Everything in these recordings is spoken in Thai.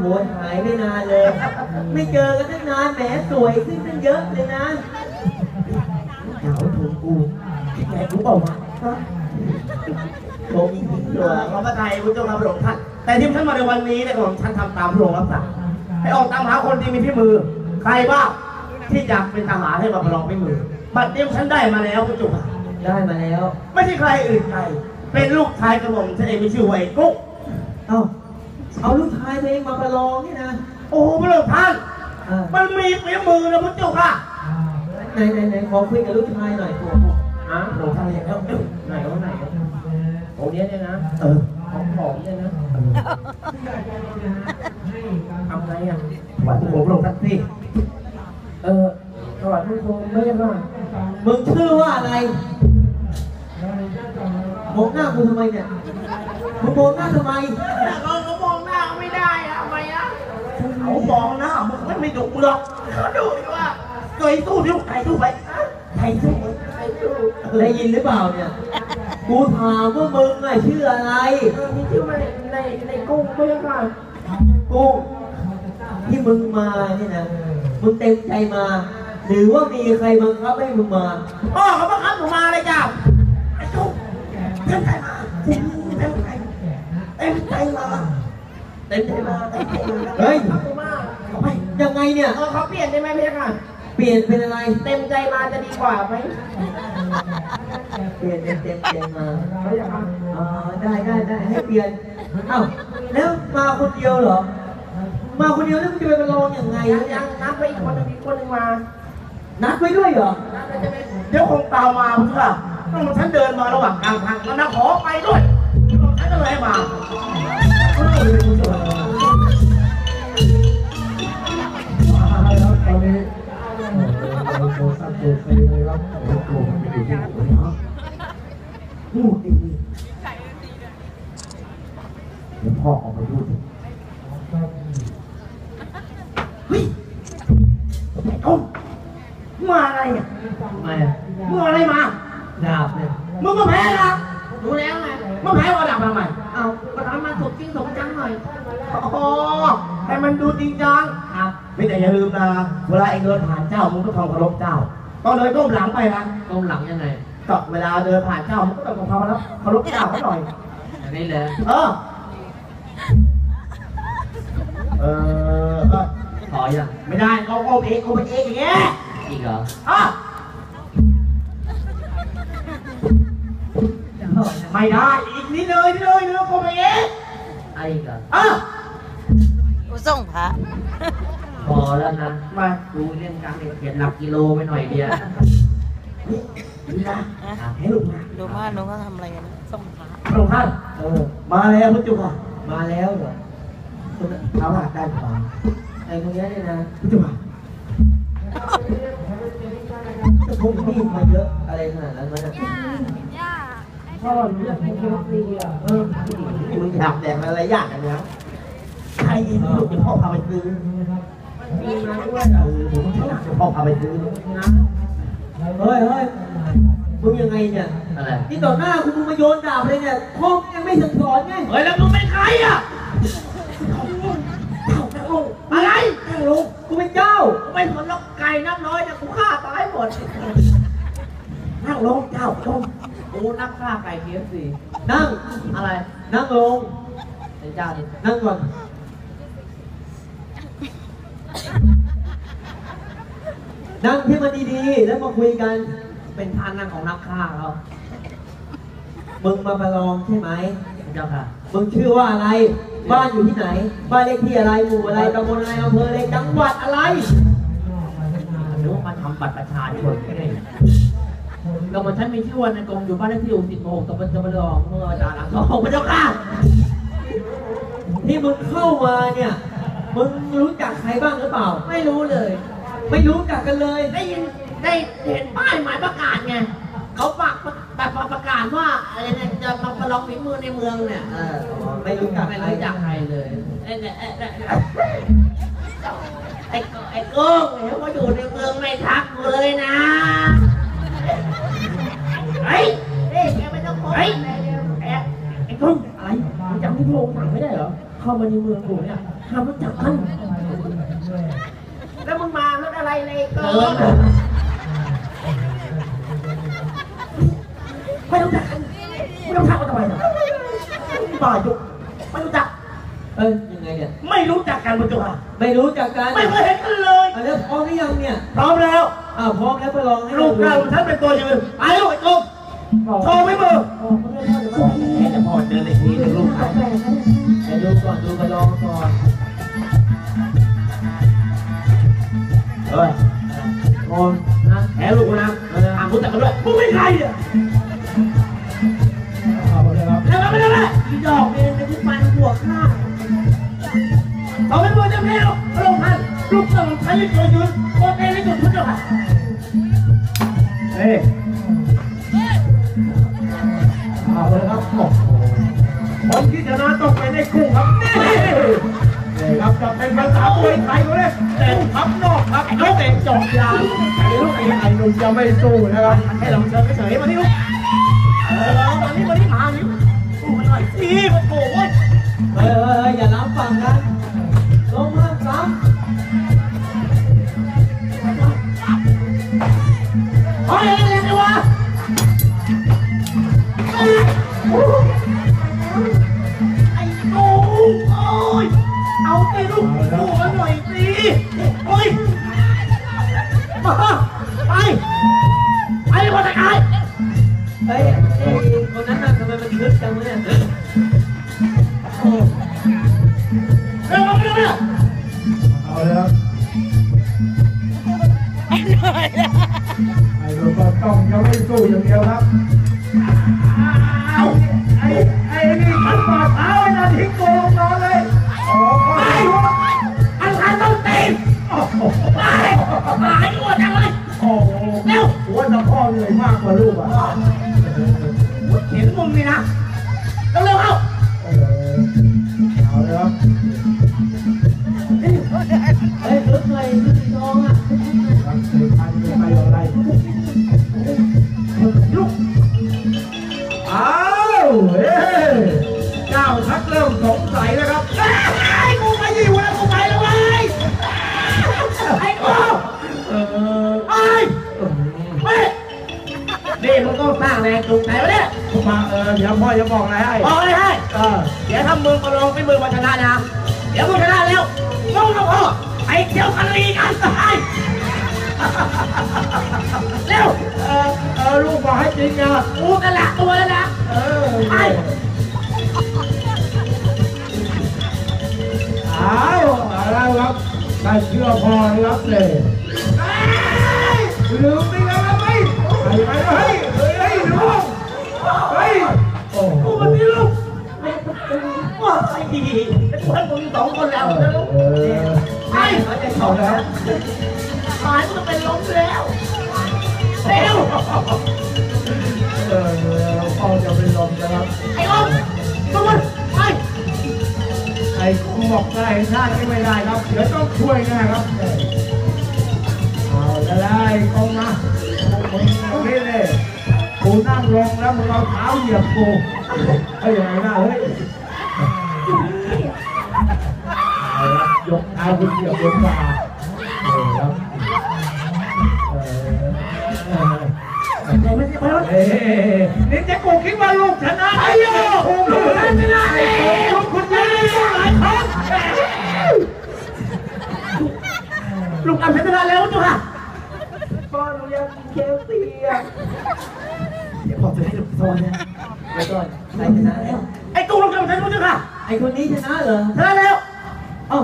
โหยหายไปนานเลย ไม่เจอกันตั้งนานแหมสวยขึ้นตั้งเยอะเลยนะเหงาถูกกูแหมกูบอกว่าโชมจริงๆเหเลลือยขอพระไทยพุทธเจ้าครับพระองค์ท่าน แต่ที่ฉันมาในวันนี้เนี่ยผมฉันทำตามพระองค์รับสั่งให้ออกตามหาคนที่มีฝีมือ ใครบ้างที่อยากเป็นทหารให้มาประลองฝีมือ บัดเดียวฉันได้มาแล้วพุทธเจ้าค่ะได้มาแล้ว ไม่ใช่ใครอื่นใคร เป็นลูกชายกระหม่อมฉันเองมีชื่อว่าไอ้กุ๊กเอ้า เอาลูกชายตัวเองมาประลองนี่นะโอ้โหพระองค์ท่าน อ่ามันมีฝีมือนะพุทธเจ้าค่ะไหนไหนไหนขอคุยกับลูกชายหน่อยตัวฮะพระองค์ท่านเรียกแล้วเอ้ยไหนวะไหนวะโอ้เนี้ยเนี่ยนะ เออของของเนี่ยนะทำไงอะหวัดผมพระองค์ท่านสิเออสวัสดีคุณไม่ใช่ป่ะมึงชื่อว่าอะไรมองหน้ากูทำไมเนี่ยมึงมองหน้าทำไม เราก็มองหน้าไม่ได้อะทำไมอะ เขามองหน้ามึงมันไม่ดุหรอกเขาดุอยู่ว่าเคยสู้ที่ใครสู้ไปใครสู้ใครสู้ได้ยินหรือเปล่าเนี่ย กูถามว่ามึงอะชื่ออะไรเออมีชื่อว่าในในในกุ้งไม่ใช่ป่ะกูที่มึงมาเนี่ยนะ มึงเต็มใจมา หรือว่ามีใครบังคับให้มึงมาพ่อเขาบังคับหนูมาเลยจ้าไอ้จุ๊บเต็มใจมาเต็มใจเต็มใจมาเต็มใจมาเต็มใจมาเฮ้ย ยังไงเนี่ย เออเขาเปลี่ยนได้ไหมพี่ค่ะ เปลี่ยนเป็นอะไร เต็มใจมาจะดีกว่าไหมเปลี่ยนเป็นเต็มใจมาไม่อยากค่ะอ๋อได้ได้ได้ให้เปลี่ยนเอ้าแล้วมาคนเดียวเหรอ มาคนเดียวแล้วมึงจะไปประลองยังไงยังเนี่ยัยงนับไปอีกคนหนึงอีกคนหนึงมา นัดไว้ด้วยเหรอ นับไปจะไปเดี๋ยวคงตามมาเพื่อต้องฉันเดินมาระหว่างกลางทางแล้วนะขอไปด้วยฉันก็เลยมา โทรศัพท์โทรฟรีเลยครับโอ้โหมันอยู่ที่ไหนเนาะพูดดีเดี๋ยวพ่อออกไปดูสิเฮ้ยไอ้ก้มมาอะไรเนี่ยทำไมอะมึงเอาอะไรมา ดาบเนี่ยมึงก็แพ้นะรู้แล้วไงมึงแพ้ว่าดับทำไมเอาก็ทำมาสดจริงสมจังหน่อยอ๋อให้มันดูจริงจังครับ ไม่แต่อย่าลืมนะ เวลาเองเดินผ่านเจ้า มึงก็ต้องเคารพเจ้า ต้องเดินก้มหลังไปนะตรงหลังยังไงก็เวลาเดินผ่านเจ้ามึงก็ต้องเคารพเคารพเจ้าเขาหน่อยอย่างนี้เลยเออเออเออขออย่างไม่ได้เอาเอาเองเอาไปเองอย่างเงี้ยอีกเหรออะไม่ได้อีกนิดเลยนิดเลยนิดเลยเอาไปเองไอ้อีกเหรออะกูส่งพระพ อแล้วนะมาดูเรื่องการเขียนหลักกิโลไปหน่อยเดียวนี่นะให้ลูกมาดูว่าน้องก็ทำอะไรกันนะส่งพระพระองค์ท่านเออ มาแล้วพุทธเจ้าค่ะมาแล้วเหรอเอาหลักด้านขวาไอ้คนนี้เนี่ยนะพุทธเจ้าค่ะจะพกมีดมาเยอะอะไรขนาดนั้นวะเนี่ยพ่อหนูอยากเป็นเคฟซีอะเออมึงอยากแดกอะไรยากกันนะใครเองลูกเดี๋ยวพ่อพาไปซื้อ มีมาด้วยเออผมอยากจะพ่อพาไปซื้อนะเฮ้ยเฮ้ยมึงยังไงเนี่ยอะไรนี่ต่อหน้าคุณมึงมาโยนดาบเลยเนี่ยพ่อมึงยังไม่สั่งสอนไงเฮ้ยแล้วมึงเป็นใครอะอะไรนั่งลงกูเป็นเจ้าไม่ผลล็อกไก่น้ำน้อยเนี่ยกูฆ่าตายหมดนั่งลงเจ้าลงกูนักฆ่าไก่เคฟซีนั่งอะไร นั่งลงเป็นเจ้าดินั่งก่อน นั่งที่มันดีๆ แล้วมาคุยกัน เป็นท่านั่งของนักฆ่าเขามึงมาประลองใช่ไหมเจ้าค่ะ มึงชื่อว่าอะไร บ้านอยู่ที่ไหน บ้านเลขที่อะไร หมู่อะไรตำบลอะไรอำเภออะไร จังหวัดอะไรหรือว่ามาทำบัตรประชาชนไม่ได้กำมฉันมีชื่อว่าในกรมอยู่บ้านเลขที่สิบหกตำบลจำปาดองเมื่อจาหลังสองพระเจ้าค่ะ ที่มึงเข้ามาเนี่ย มึงรู้จักใครบ้างหรือเปล่า ไม่รู้เลย ไม่รู้จักกันเลย ได้ยินได้เห็นป้ายหมายประกาศไงเขาฝากแบบประกาศว่าอะไรเนี่ยจะมาประลองฝีมือในเมืองเนี่ยเออไม่รู้จักไม่ใครรู้จักใครเลยไอ้เนี่ยไอ้เนี่ยไอ้โกไอ้โก้งเห็นว่าอยู่ในเมืองไม่ทักกูเลยนะไอ้เฮ้ยแกไม่ต้องโกงไอ้ไอ้ไอ้โก้งอะไรมึงจำที่พระองค์สั่งไม่ได้เหรอเข้ามาในเมืองกูเนี่ยห้ามรู้จักกัน แล้วมึงมารถอะไร เลยเอเกิอนไม่รู้จักกันไม่รู้จักกันทำไมเนี่ยบ้าจุกไม่รู้จัก เอ้ยยังไงเนี่ย ไม่รู้จักกันพุทธเจ้าค่ะไม่รู้จักกันไม่เคยเห็นกันเลยอะแล้วพร้อมหรือยังเนี่ย พร้อมแล้วอ้าวพร้อมแล้วไปลองให้ลูกดูเราท่านเป็นตัวยืนไปลูกไอ้กุ๊กโชว์ไม่มือแค่จะพอเดินในทีหนึ่งลูกครับไปดูก่อนดูไปลองก่อนเฮ้ย โอนนะแพ้ลูกกูนะถามรู้จักกันด้วยมึงเป็นใครเนี่ยเอาเลยครับแล้วไม่ได้ไหมอีดอกเองเป็นที่ฟันหัวข้าเขาไม่มือจะแพ้หรอกพระองค์ท่านลูกเราใช้ตัวยืนโคตรเองในจุดพุทธเจ้าค่ะเฮ้ยเอาเลยครับโอ้โหคนที่ชนะต้องเป็นไอ้กุ้งครับนี่นี่ครับจะเป็นภาษามวยไทยเขาเลยแต่ทับนอกครับยกเองจบยางไอ้ลูกไอ้ ไม่สู้นะครับให้ลองเชิญเฉยๆมาที่ลูก อเห ต้องสร้างแรงจูงใจไว้เนี่ยผมมาเออเดี๋ยวพ่อจะบอกอะไรให้บอกเลยให้เออเดี๋ยวถ้ามึงมาลองเป็นมือมาชนะนะ เดี๋ยวมึงชนะแล้วมึงกับพ่อไปเที่ยวกันลีกันไปเร็วเออเออลูกบอกให้จริงนะกูกันละตัวแล้วนะเออไปอ้าวมาแล้วครับได้เชื่อพ่อนะครับเลย ดีเป็นคนมึงสองคนแล้วเร็วเออไปเขาจะชอามแล้วหายมึงเป็นล้มแล้วเร็วเออพ่อจะเป็นลมนะครับ ไอ้อมตัวไปไอ้คงบอกได้ชาที่ไม่ได้ครับ เดี๋ยวต้องช่วยแน่ครับเอาล้วได้กองมามึงตรงนี้เลยกูนั่งลงแล้วมึงเอาเท้าเหยียบกูเฮ้ยยังไงนะเฮ้ย เอาละยกเท้าคุณเหยียบบนบ่าเออครับเออเออเออนี่เจ๊กูคิดว่าลูกชนะไอ้โย่ลูกชนะลูกคุณยังไม่ลูกหลายครั้งลูกอันชนะแล้วจุ๊ค่ะพ่อหนูอยากกินเคฟซีอะเดี๋ยวผมจะให้ลูกโซนนะไปก่อนใครชนะแล้วไอ้กูลูกอันชนะจุ๊ค่ะ อคนนี้ชนะเหรอชนะแล้ว เอ้า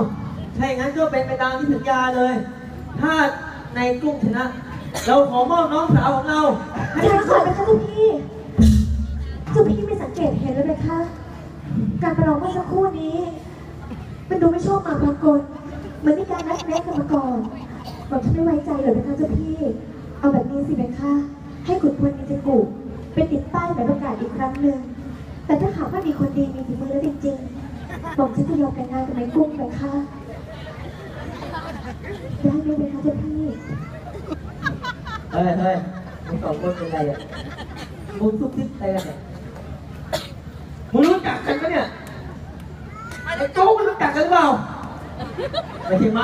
ถ้าอย่างนั้นก็เป็นไปตามที่สัญญาเลย ถ้าในกลุ่มชนะ เราขอมอบน้องสาวของเราให้เดี๋ยวก่อนนะคะเจ้าพี่เจ้าพี่ไม่สังเกตเห็นเลยนะคะ การประลองเมื่อสักครู่นี้ มันดูไม่ชอบมาพากลเหมือนมีการนัดแนะกันมาก่อนบอกฉันไม่ไว้ใจเลยนะคะเจ้าพี่ เอาแบบนี้สินะคะ ให้ขุนพลมีจกุไปติดป้ายใบประกาศอีกครั้งหนึ่งแต่ถ้าหากว่ามีคนดีมีฝีมือแล้วจริงๆ บอกฉันจะยอมแต่งงานกับนายกุ้งไหมคะได้ไหมไหมคะเจ้าพี่เฮ้ยเฮ้ยมึงสองคนเป็นไรอะมึงซุกซิบอะไรกันเนี่ยมึงรู้จักกันปะเนี่ยไอ้โจ๊กมันรู้จักกันหรือเปล่าไม่ใช่ไหม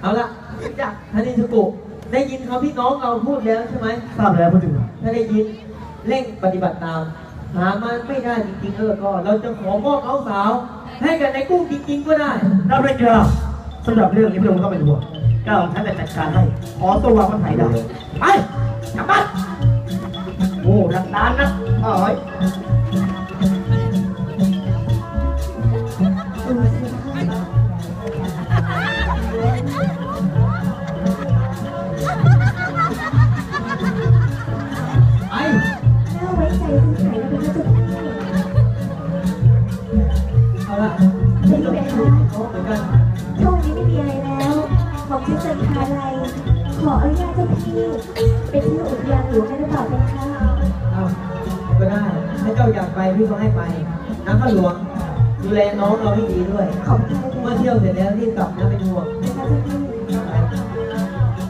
เอาละจ้ะท่านนิสกุได้ยินคำพี่น้องเราพูดแล้วใช่ไหมทราบแล้วพูดถึงถ้าได้ยินเร่งปฏิบัติตาม หามันไม่ได้จริงๆเออก็ เราจะขอมอบเอาสาว ให้กับในกุ้งจริงๆก็ได้ รับเลยครับสำหรับเรื่องนี้พี่ลงค์ไม่ต้องเป็นห่วงก้าวของฉันจะจัดการให้ขอตัววางคนไทยได้ไปกลับบ้านโอ้รักดานนะเอ้ย เอก็ได้ ถ้าเจ้าอยากไปพี่ก็ให้ไป น้ำก็หลวง ดูแลน้องเราให้ดีด้วย ขอบคุณเมื่อเที่ยวเสร็จแล้วรีบกลับนะไป็นห่วง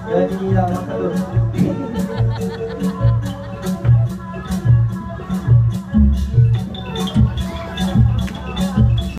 เดินดีเราเราสะดุ